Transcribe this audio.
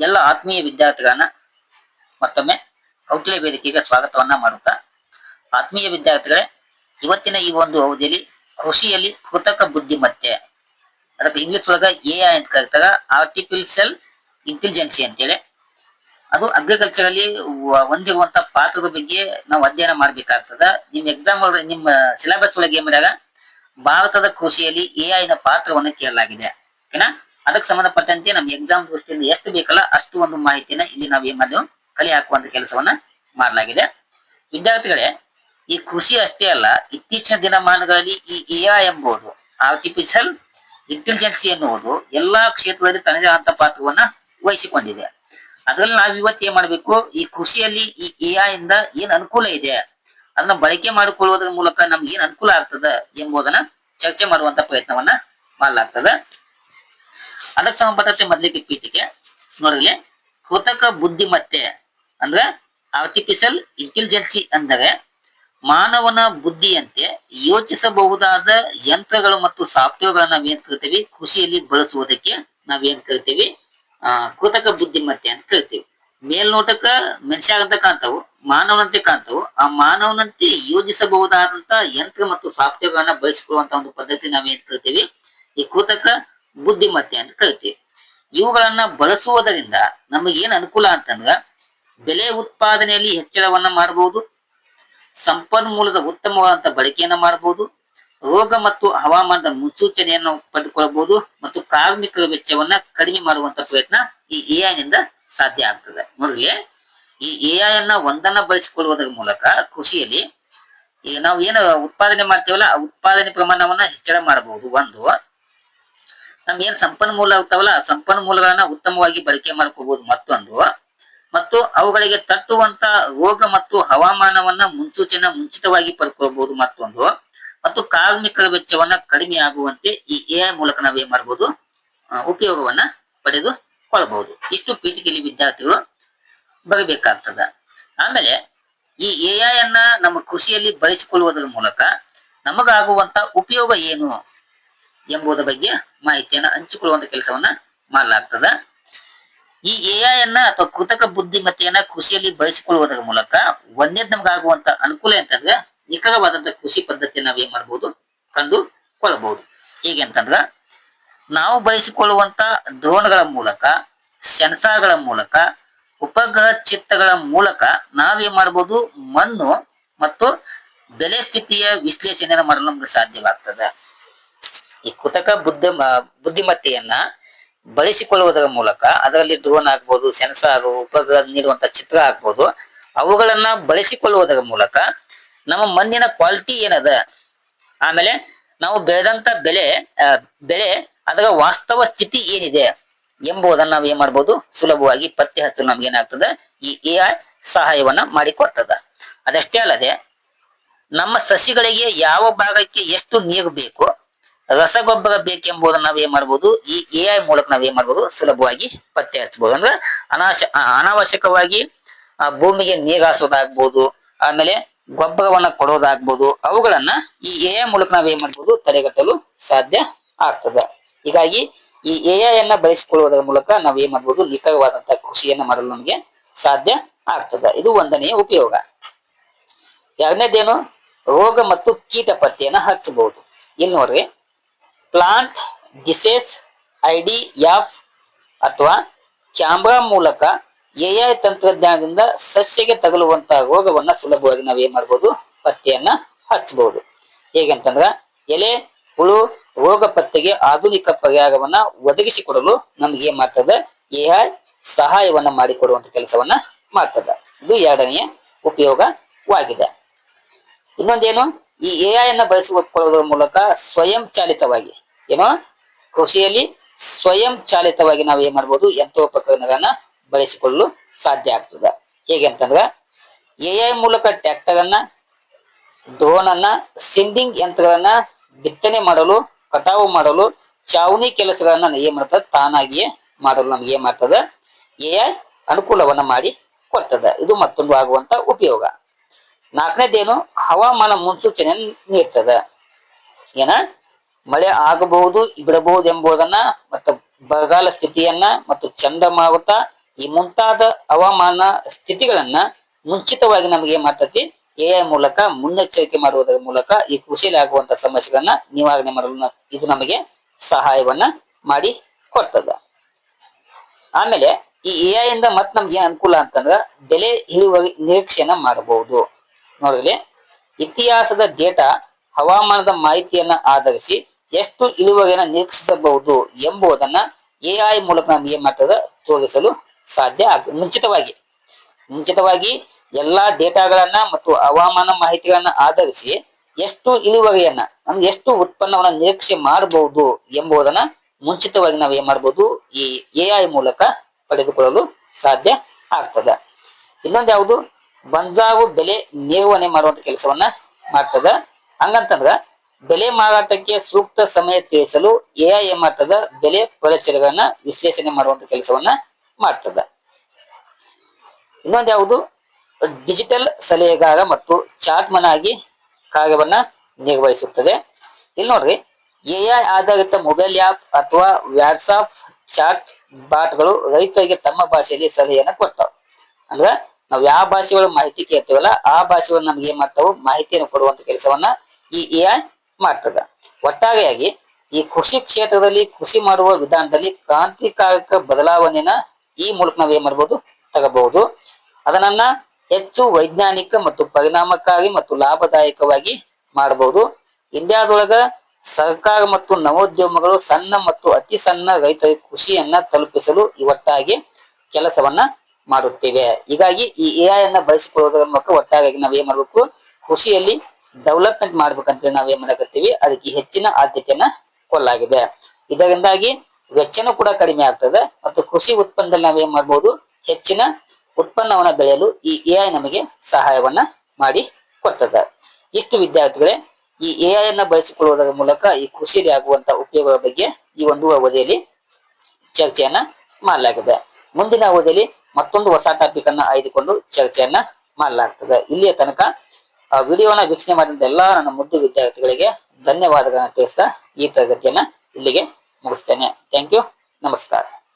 ಎಲ್ಲ ಆತ್ಮೀಯ ವಿದ್ಯಾರ್ಥಿಗಳನ್ನ ಮತ್ತೊಮ್ಮೆ ಕೌಟಿಲ್ಯ ವೇದಿಕೆಗೆ ಸ್ವಾಗತವನ್ನ ಮಾಡುತ್ತಾ, ಆತ್ಮೀಯ ವಿದ್ಯಾರ್ಥಿಗಳೇ, ಇವತ್ತಿನ ಈ ಒಂದು ಅವಧಿಯಲ್ಲಿ ಕೃಷಿಯಲ್ಲಿ ಕೃತಕ ಬುದ್ಧಿಮತ್ತೆ, ಅದಕ್ಕೆ ಇಂಗ್ಲಿಷ್ ಒಳಗ ಎ ಐ ಅಂತ ಕರೀತಾರ ಆರ್ಟಿಫಿಷಿಯಲ್ ಇಂಟೆಲಿಜೆನ್ಸಿ ಅಂತೇಳಿ. ಅದು ಅಗ್ರಿಕಲ್ಚರ್ ಅಲ್ಲಿ ಹೊಂದಿರುವಂತ ಪಾತ್ರದ ಬಗ್ಗೆ ನಾವು ಅಧ್ಯಯನ ಮಾಡ್ಬೇಕಾಗ್ತದ. ನಿಮ್ ಎಕ್ಸಾಮ್ ನಿಮ್ಮ ಸಿಲೆಬಸ್ ಒಳಗೆ ಏನ್ ಭಾರತದ ಕೃಷಿಯಲ್ಲಿ ಎ ಐನ ಪಾತ್ರವನ್ನು ಕೇಳಲಾಗಿದೆ. ಓಕೆನಾ? ಅದಕ್ಕೆ ಸಂಬಂಧಪಟ್ಟಂತೆ ನಮ್ಮ ಎಕ್ಸಾಮ್ ದೃಷ್ಟಿಯಿಂದ ಎಷ್ಟು ಬೇಕಲ್ಲ ಅಷ್ಟು ಒಂದು ಮಾಹಿತಿಯನ್ನ ಇಲ್ಲಿ ನಾವು ಏನ್ ಮಾಡಿದ್ವಿ? ಕಲೆ ಹಾಕುವಂತ ಕೆಲಸವನ್ನ ಮಾಡಲಾಗಿದೆ. ವಿದ್ಯಾರ್ಥಿಗಳೇ, ಈ ಕೃಷಿ ಅಷ್ಟೇ ಅಲ್ಲ, ಇತ್ತೀಚಿನ ದಿನಮಾನಗಳಲ್ಲಿ ಈ ಎ ಐ ಎಂಬುದು ಆರ್ಟಿಫಿಷಿಯಲ್ ಇಂಟೆಲಿಜೆನ್ಸಿ ಎನ್ನುವುದು ಎಲ್ಲಾ ಕ್ಷೇತ್ರದಲ್ಲಿ ತನ್ನದೇ ಆದಂತ ಪಾತ್ರವನ್ನ ವಹಿಸಿಕೊಂಡಿದೆ. ಅದರಲ್ಲಿ ನಾವು ಇವತ್ತು ಏನ್ ಮಾಡ್ಬೇಕು? ಈ ಕೃಷಿಯಲ್ಲಿ ಈ ಎ ಐ ಇಂದ ಏನ್ ಅನುಕೂಲ ಇದೆ? ಅದನ್ನ ಬಳಕೆ ಮಾಡಿಕೊಳ್ಳುವುದರ ಮೂಲಕ ನಮ್ಗೆ ಏನ್ ಅನುಕೂಲ ಆಗ್ತದ ಎಂಬುದನ್ನ ಚರ್ಚೆ ಮಾಡುವಂತ ಪ್ರಯತ್ನವನ್ನ ಮಾಡಲಾಗ್ತದ. ಅದಕ್ಕೆ ಸಂಬಂಧಪಟ್ಟಂತೆ ಮೊದಲಿಗೆ ಪೀಠಿಗೆ ನೋಡ್ರಿ, ಕೃತಕ ಬುದ್ಧಿಮತ್ತೆ ಅಂದ್ರೆ ಆರ್ಟಿಫಿಷಿಯಲ್ ಇಂಟೆಲಿಜೆನ್ಸಿ ಅಂದರೆ ಮಾನವನ ಬುದ್ಧಿಯಂತೆ ಯೋಚಿಸಬಹುದಾದ ಯಂತ್ರಗಳು ಮತ್ತು ಸಾಫ್ಟ್ವೇರ್ಗಳನ್ನ ನಾವೇನ್ ಕರಿತೀವಿ? ಕೃಷಿಯಲ್ಲಿ ಬಳಸುವುದಕ್ಕೆ ನಾವೇನ್ ಕರಿತೀವಿ? ಆ, ಕೃತಕ ಬುದ್ಧಿಮತ್ತೆ ಅಂತ ಕರಿತೀವಿ. ಮೇಲ್ನೋಟಕ್ಕ ಮನುಷ್ಯಾಗಂತ ಕಾಣ್ತಾವು, ಮಾನವನಂತೆ ಕಾಣ್ತಾವು. ಆ ಮಾನವನಂತೆ ಯೋಜಿಸಬಹುದಾದಂತ ಯಂತ್ರ ಮತ್ತು ಸಾಫ್ಟ್ವೇರ್ಗಳನ್ನ ಬಳಸಿಕೊಳ್ಳುವಂತ ಒಂದು ಪದ್ಧತಿ ನಾವೇನ್ ಕರಿತೀವಿ? ಈ ಕೃತಕ ಬುದ್ಧಿಮತ್ತೆ ಅಂತ ಕರಿತೀವಿ. ಇವುಗಳನ್ನ ಬಳಸುವುದರಿಂದ ನಮಗೆ ಏನ್ ಅನುಕೂಲ ಅಂತಂದ್ರ ಬೆಲೆ ಉತ್ಪಾದನೆಯಲ್ಲಿ ಹೆಚ್ಚಳವನ್ನ ಮಾಡಬಹುದು ಸಂಪನ್ಮೂಲದ ಉತ್ತಮವಾದಂತ ಬಳಕೆಯನ್ನ ಮಾಡಬಹುದು ರೋಗ ಮತ್ತು ಹವಾಮಾನದ ಮುನ್ಸೂಚನೆಯನ್ನು ಪಡೆದುಕೊಳ್ಳಬಹುದು ಮತ್ತು ಕಾರ್ಮಿಕರ ವೆಚ್ಚವನ್ನ ಕಡಿಮೆ ಮಾಡುವಂತ ಪ್ರಯತ್ನ ಈ ಎಐ ನಿಂದ ಸಾಧ್ಯ ಆಗ್ತದೆ. ನೋಡ್ರಿ, ಈ ಎಐ ಅನ್ನ ಒಂದನ್ನ ಬಳಸಿಕೊಳ್ಳುವುದರ ಮೂಲಕ ಕೃಷಿಯಲ್ಲಿ ನಾವು ಏನು ಉತ್ಪಾದನೆ ಮಾಡ್ತೇವಲ್ಲ, ಆ ಉತ್ಪಾದನೆ ಪ್ರಮಾಣವನ್ನ ಹೆಚ್ಚಳ ಮಾಡಬಹುದು. ಒಂದು ನಮ್ ಸಂಪನ್ಮೂಲ ಆಗ್ತಾವಲ್ಲ ಸಂಪನ್ಮೂಲಗಳನ್ನ ಉತ್ತಮವಾಗಿ ಬಳಕೆ ಮಾಡ್ಕೋಬಹುದು ಮತ್ತೊಂದು. ಮತ್ತು ಅವುಗಳಿಗೆ ತಟ್ಟುವಂತ ರೋಗ ಮತ್ತು ಹವಾಮಾನವನ್ನ ಮುನ್ಸೂಚನೆ ಮುಂಚಿತವಾಗಿ ಪಡ್ಕೊಳ್ಬಹುದು ಮತ್ತೊಂದು. ಮತ್ತು ಕಾರ್ಮಿಕರ ವೆಚ್ಚವನ್ನ ಕಡಿಮೆ ಆಗುವಂತೆ ಈ ಎ ಮೂಲಕ ನಾವೇನ್ ಮಾಡ್ಬೋದು ಆ, ಉಪಯೋಗವನ್ನ ಪಡೆದುಕೊಳ್ಳಬಹುದು ಇಷ್ಟು ಪೀಠಿಕೆಯಲ್ಲಿ ವಿದ್ಯಾರ್ಥಿಗಳು ಬರಬೇಕಾಗ್ತದ. ಆಮೇಲೆ ಈ ಎ ಅನ್ನ ನಮ್ಮ ಕೃಷಿಯಲ್ಲಿ ಬಳಸಿಕೊಳ್ಳುವುದರ ಮೂಲಕ ನಮಗಾಗುವಂತ ಉಪಯೋಗ ಏನು? ಎಂಬುದರ ಬಗ್ಗೆ ಮಾಹಿತಿಯನ್ನು ಹಂಚಿಕೊಳ್ಳುವಂತ ಕೆಲಸವನ್ನ ಮಾಡಲಾಗ್ತದ. ಈ ಎ ಅನ್ನ ಅಥವಾ ಕೃತಕ ಬುದ್ಧಿಮತ್ತೆಯನ್ನ ಕೃಷಿಯಲ್ಲಿ ಬಳಸಿಕೊಳ್ಳುವುದರ ಮೂಲಕ ಒಂದೇ ನಮಗಾಗುವಂತ ಅನುಕೂಲ ಅಂತಂದ್ರೆ ನಿಖರವಾದಂತ ಕೃಷಿ ಪದ್ಧತಿಯನ್ನು ನಾವ್ ಏನ್ ಮಾಡಬಹುದು ಕಂಡುಕೊಳ್ಳಬಹುದು ಹೇಗೆ ಅಂತಂದ್ರೆ ನಾವು ಬಯಸಿಕೊಳ್ಳುವಂತ ಡ್ರೋನ್ಗಳ ಮೂಲಕ, ಸೆನ್ಸಾರ್ಗಳ ಮೂಲಕ, ಉಪಗ್ರಹ ಚಿತ್ರಗಳ ಮೂಲಕ ನಾವೇನ್ ಮಾಡಬಹುದು ಮಣ್ಣು ಮತ್ತು ಬೆಲೆ ಸ್ಥಿತಿಯ ವಿಶ್ಲೇಷಣೆಯನ್ನು ಮಾಡಲು ನಮ್ಗೆ ಸಾಧ್ಯವಾಗ್ತದೆ. ಈ ಕೃತಕ ಬುದ್ಧ ಬುದ್ಧಿಮತ್ತೆಯನ್ನ ಬಳಸಿಕೊಳ್ಳುವುದರ ಮೂಲಕ ಅದರಲ್ಲಿ ಡ್ರೋನ್ ಆಗ್ಬೋದು, ಸೆನ್ಸಾರ್ ಉಪಗ್ರಹ ನೀಡುವಂತ ಚಿತ್ರ ಆಗ್ಬೋದು, ಅವುಗಳನ್ನ ಬಳಸಿಕೊಳ್ಳುವುದರ ಮೂಲಕ ನಮ್ಮ ಮಣ್ಣಿನ ಕ್ವಾಲಿಟಿ ಏನದ? ಆಮೇಲೆ ನಾವು ಬೆಳೆದಂತ ಬೆಳೆ ಬೆಳೆ ಅದರ ವಾಸ್ತವ ಸ್ಥಿತಿ ಏನಿದೆ ಎಂಬುದನ್ನ ನಾವು ಏನ್ ಮಾಡ್ಬೋದು? ಸುಲಭವಾಗಿ ಪತ್ತೆ ಹಚ್ಚಲು ನಮ್ಗೆ ಏನಾಗ್ತದೆ? ಈ ಎ ಐ ಸಹಾಯವನ್ನ ಮಾಡಿಕೊಡ್ತದ. ಅದಷ್ಟೇ ಅಲ್ಲದೆ ನಮ್ಮ ಸಸಿಗಳಿಗೆ ಯಾವ ಭಾಗಕ್ಕೆ ಎಷ್ಟು ನೀರು ಬೇಕು ರಸಗೊಬ್ಬರ ಬೇಕೆಂಬುದನ್ನು ನಾವು ಏನ್ ಮಾಡ್ಬೋದು? ಈ ಎ ಐ ಮೂಲಕ ನಾವ್ ಏನ್ ಮಾಡ್ಬೋದು? ಸುಲಭವಾಗಿ ಪತ್ತೆ ಹಚ್ಚಬಹುದು ಅಂದ್ರೆ ಅನಾಶ ಅನಾವಶ್ಯಕವಾಗಿ ಭೂಮಿಗೆ ನೀರಾಸೋದಾಗ್ಬೋದು ಆಮೇಲೆ ಗೊಬ್ಬರವನ್ನ ಕೊಡೋದಾಗ್ಬೋದು, ಅವುಗಳನ್ನ ಈ ಎ ಐ ಮೂಲಕ ನಾವ್ ಏನ್ ಮಾಡ್ಬೋದು? ತಡೆಗಟ್ಟಲು ಸಾಧ್ಯ ಆಗ್ತದೆ. ಹೀಗಾಗಿ ಈ ಎ ಐ ಅನ್ನ ಬಳಸಿಕೊಳ್ಳುವುದರ ಮೂಲಕ ನಾವು ಏನ್ ಮಾಡ್ಬೋದು? ನಿಖರವಾದಂತ ಕೃಷಿಯನ್ನ ಮಾಡಲು ನಮಗೆ ಸಾಧ್ಯ ಆಗ್ತದೆ. ಇದು ಒಂದನೆಯ ಉಪಯೋಗ. ಎರಡನೇದೇನು? ರೋಗ ಮತ್ತು ಕೀಟ ಪತ್ತೆಯನ್ನ ಹಚ್ಚಬಹುದು ಇಲ್ಲಿ ನೋಡ್ರಿ ಪ್ಲಾಂಟ್, ಡಿಸೇಸ್, ಐಡಿ ಎಫ್ ಅಥವಾ ಕ್ಯಾಮ್ರಾ ಮೂಲಕ ಎಐ ತಂತ್ರಜ್ಞಾನದಿಂದ ಸಸ್ಯಗೆ ತಗಲುವಂತ ರೋಗವನ್ನ ಸುಲಭವಾಗಿ ನಾವು ಏನ್ ಮಾಡ್ಬೋದು? ಪತ್ತೆಯನ್ನ ಹಚ್ಚಬಹುದು ಹೇಗಂತಂದ್ರ ಎಲೆ, ಹುಳು, ರೋಗ ಪತ್ತೆಗೆ ಆಧುನಿಕ ಪರಿಹಾರವನ್ನ ಒದಗಿಸಿಕೊಡಲು ನಮ್ಗೆ ಏನ್ ಮಾಡ್ತದೆ? ಎಐ ಸಹಾಯವನ್ನ ಮಾಡಿಕೊಡುವಂತ ಕೆಲಸವನ್ನ ಮಾಡ್ತದ. ಇದು ಎರಡನೆಯ ಉಪಯೋಗವಾಗಿದೆ. ಇನ್ನೊಂದೇನು? ಈ ಎ ಅನ್ನ ಬಳಸಿಕೊಳ್ಳುವುದರ ಮೂಲಕ ಸ್ವಯಂ ಏನೋ ಕೃಷಿಯಲ್ಲಿ ಸ್ವಯಂ ಚಾಲಿತವಾಗಿ ನಾವು ಏನ್ ಮಾಡ್ಬೋದು ಯಂತ್ರೋಪಕರಣಗಳನ್ನ ಬಳಸಿಕೊಳ್ಳಲು ಸಾಧ್ಯ ಆಗ್ತದ. ಹೇಗೆ ಅಂತಂದ್ರ ಐ ಮೂಲಕ ಟ್ರ್ಯಾಕ್ಟರ್ ಅನ್ನ ಡ್ರೋನ್ ಅನ್ನ ಸಿಂಡಿಂಗ್ ಯಂತ್ರಗಳನ್ನ ಬಿತ್ತನೆ ಮಾಡಲು, ಕಟಾವು ಮಾಡಲು, ಚಾವಣಿ ಕೆಲಸಗಳನ್ನ ಏನ್ ಮಾಡ್ತದೆ, ತಾನಾಗಿಯೇ ಮಾಡಲು ನಮ್ಗೆ ಏನ್ ಮಾಡ್ತದ ಐ ಅನುಕೂಲವನ್ನ ಮಾಡಿ ಕೊಡ್ತದ. ಇದು ಮತ್ತೊಂದು ಆಗುವಂತ ಉಪಯೋಗ. ನಾಲ್ಕನೇದೇನು, ಹವಾಮಾನ ಮುನ್ಸೂಚನೆ ನೀಡ್ತದ. ಏನ? ಮಳೆ ಆಗಬಹುದು ಬಿಡಬಹುದು ಎಂಬುದನ್ನ ಮತ್ತು ಬರಗಾಲ ಸ್ಥಿತಿಯನ್ನ ಮತ್ತು ಚಂಡಮಾರುತ ಈ ಮುಂತಾದ ಹವಾಮಾನ ಸ್ಥಿತಿಗಳನ್ನ ಮುಂಚಿತವಾಗಿ ನಮಗೆ ಎ ಎಐ ಮೂಲಕ ಮುನ್ನೆಚ್ಚರಿಕೆ ಮಾಡುವುದರ ಮೂಲಕ ಈ ಕೃಷಿಯಲ್ಲಿ ಆಗುವಂತ ಸಮಸ್ಯೆಗಳನ್ನ ನಿವಾರಣೆ ಮಾಡಲು ಇದು ನಮಗೆ ಸಹಾಯವನ್ನ ಮಾಡಿ ಕೊಡ್ತದ. ಆಮೇಲೆ ಈ ಎಐ ಇಂದ ಮತ್ ನಮ್ಗೆ ಅನುಕೂಲ ಅಂತಂದ್ರ ಬೆಲೆ ಇಳುವರಿ ನಿರೀಕ್ಷೆಯನ್ನ ಮಾಡಬಹುದು. ನೋಡಿದ್ರೆ ಇತಿಹಾಸದ ಡೇಟಾ ಹವಾಮಾನದ ಮಾಹಿತಿಯನ್ನ ಆಧರಿಸಿ ಎಷ್ಟು ಇಳುವರಿಯನ್ನು ನಿರೀಕ್ಷಿಸಬಹುದು ಎಂಬುದನ್ನ ಎಐ ಮೂಲಕ ಮಾಡ್ತದ ತೋರಿಸಲು ಸಾಧ್ಯ ಆಗ, ಮುಂಚಿತವಾಗಿ. ಮುಂಚಿತವಾಗಿ ಎಲ್ಲಾ ಡೇಟಾಗಳನ್ನ ಮತ್ತು ಹವಾಮಾನ ಮಾಹಿತಿಗಳನ್ನ ಆಧರಿಸಿ ಎಷ್ಟು ಇಳುವರಿಯನ್ನ ಅಂದ್ರೆ ಎಷ್ಟು ಉತ್ಪನ್ನವನ್ನ ನಿರೀಕ್ಷೆ ಮಾಡಬಹುದು ಎಂಬುದನ್ನ ಮುಂಚಿತವಾಗಿ ನಾವು ಏನ್ ಮಾಡಬಹುದು ಈ ಎಐ ಮೂಲಕ ಪಡೆದುಕೊಳ್ಳಲು ಸಾಧ್ಯ ಆಗ್ತದ. ಇನ್ನೊಂದು ಯಾವುದು? ಬಂಜಾವು ಬೆಲೆ ನಿರ್ವಹಣೆ ಮಾಡುವಂತ ಕೆಲಸವನ್ನ ಮಾಡ್ತದ. ಹಂಗಂತಂದ್ರ ಬೆಲೆ ಮಾರಾಟಕ್ಕೆ ಸೂಕ್ತ ಸಮಯ ತಿಳಿಸಲು ಎಐ ಏನ್ ಬೆಲೆ ಪರಿಚಯಗಳನ್ನ ವಿಶ್ಲೇಷಣೆ ಮಾಡುವಂತ ಕೆಲಸವನ್ನ ಮಾಡ್ತದ. ಇನ್ನೊಂದು ಯಾವುದು? ಡಿಜಿಟಲ್ ಸಲಹೆಗಾರ ಮತ್ತು ಚಾಟ್ಮನ್ ಆಗಿ ಕಾರ್ಯವನ್ನ ನಿರ್ವಹಿಸುತ್ತದೆ. ಇಲ್ಲಿ ನೋಡ್ರಿ, ಎಐ ಆಧಾರಿತ ಮೊಬೈಲ್ ಆ್ಯಪ್ ಅಥವಾ ವ್ಯಾಟ್ಸಾಪ್ ಚಾಟ್ ಬಾಟ್ಗಳು ರೈತರಿಗೆ ತಮ್ಮ ಭಾಷೆಯಲ್ಲಿ ಸಲಹೆಯನ್ನ ಕೊಡ್ತಾವ. ಅಂದ್ರೆ ನಾವು ಯಾವ ಭಾಷೆಗಳ ಮಾಹಿತಿ ಕೇಳ್ತೇವಲ್ಲ, ಆ ಭಾಷೆಗಳು ನಮ್ಗೆ ಏನ್ ಮಾಡ್ತಾವೆ? ಮಾಹಿತಿಯನ್ನು ಕೊಡುವಂತ ಕೆಲಸವನ್ನ ಈ ಎಐ ಮಾಡ್ತದ. ಒಟ್ಟಾರೆಯಾಗಿ ಈ ಕೃಷಿ ಕ್ಷೇತ್ರದಲ್ಲಿ, ಕೃಷಿ ಮಾಡುವ ವಿಧಾನದಲ್ಲಿ ಕ್ರಾಂತಿಕಾರಕ ಬದಲಾವಣೆನ ಈ ಮೂಲಕ ನಾವ್ ಏನ್ ಮಾಡ್ಬೋದು ತಗಬಹುದು. ಅದನ್ನ ಹೆಚ್ಚು ವೈಜ್ಞಾನಿಕ ಮತ್ತು ಪರಿಣಾಮಕಾರಿ ಮತ್ತು ಲಾಭದಾಯಕವಾಗಿ ಮಾಡಬಹುದು. ಇಂಡಿಯಾದೊಳಗ ಸರ್ಕಾರ ಮತ್ತು ನವೋದ್ಯಮಗಳು ಸಣ್ಣ ಮತ್ತು ಅತಿ ಸಣ್ಣ ರೈತರ ಕೃಷಿಯನ್ನ ತಲುಪಿಸಲು ಇವತ್ತಾಗಿ ಕೆಲಸವನ್ನ ಮಾಡುತ್ತೇವೆ. ಹೀಗಾಗಿ ಈ ಎಐ ಅನ್ನ ಬಳಸಿಕೊಳ್ಳುವುದರ ಮೂಲಕ ಒಟ್ಟಾಗಿ ನಾವೇನ್ ಏನ್ ಮಾಡ್ಬೇಕು? ಕೃಷಿಯಲ್ಲಿ ಡೆವಲಪ್ಮೆಂಟ್ ಮಾಡ್ಬೇಕಂತ ನಾವ್ ಏನ್ ಮಾಡಕತ್ತೀವಿ? ಅದಕ್ಕೆ ಹೆಚ್ಚಿನ ಆದ್ಯತೆಯನ್ನ ಕೊಡಲಾಗಿದೆ. ಇದರಿಂದಾಗಿ ವೆಚ್ಚನೂ ಕೂಡ ಕಡಿಮೆ ಆಗ್ತದೆ ಮತ್ತು ಕೃಷಿ ಉತ್ಪನ್ನದಲ್ಲಿ ನಾವೇನ್ ಮಾಡ್ಬೋದು? ಹೆಚ್ಚಿನ ಉತ್ಪನ್ನವನ್ನ ಬೆಳೆಯಲು ಈ ಎಐ ನಮಗೆ ಸಹಾಯವನ್ನ ಮಾಡಿ ಕೊಡ್ತದೆ. ಇಷ್ಟು ವಿದ್ಯಾರ್ಥಿಗಳೇ, ಈ ಎಐ ಅನ್ನ ಬಳಸಿಕೊಳ್ಳುವುದರ ಮೂಲಕ ಈ ಕೃಷಿಯಲ್ಲಿ ಆಗುವಂತ ಉಪಯೋಗಗಳ ಬಗ್ಗೆ ಈ ಒಂದು ಅವಧಿಯಲ್ಲಿ ಚರ್ಚೆಯನ್ನ ಮಾಡಲಾಗಿದೆ. ಮುಂದಿನ ಅವಧಿಯಲ್ಲಿ ಮತ್ತೊಂದು ಹೊಸ ಟಾಪಿಕ್ ಅನ್ನ ಆಯ್ದುಕೊಂಡು ಚರ್ಚೆಯನ್ನ ಮಾಡಲಾಗ್ತದೆ. ಇಲ್ಲಿಯ ತನಕ ಆ ವಿಡಿಯೋನ ವೀಕ್ಷಣೆ ಮಾಡಿದ ಎಲ್ಲಾ ನನ್ನ ಮುದ್ದು ವಿದ್ಯಾರ್ಥಿಗಳಿಗೆ ಧನ್ಯವಾದಗಳನ್ನ ತಿಳಿಸ್ತಾ ಈ ತರಗತಿಯನ್ನ ಇಲ್ಲಿಗೆ ಮುಗಿಸ್ತೇನೆ. ಥ್ಯಾಂಕ್ ಯು ನಮಸ್ಕಾರ.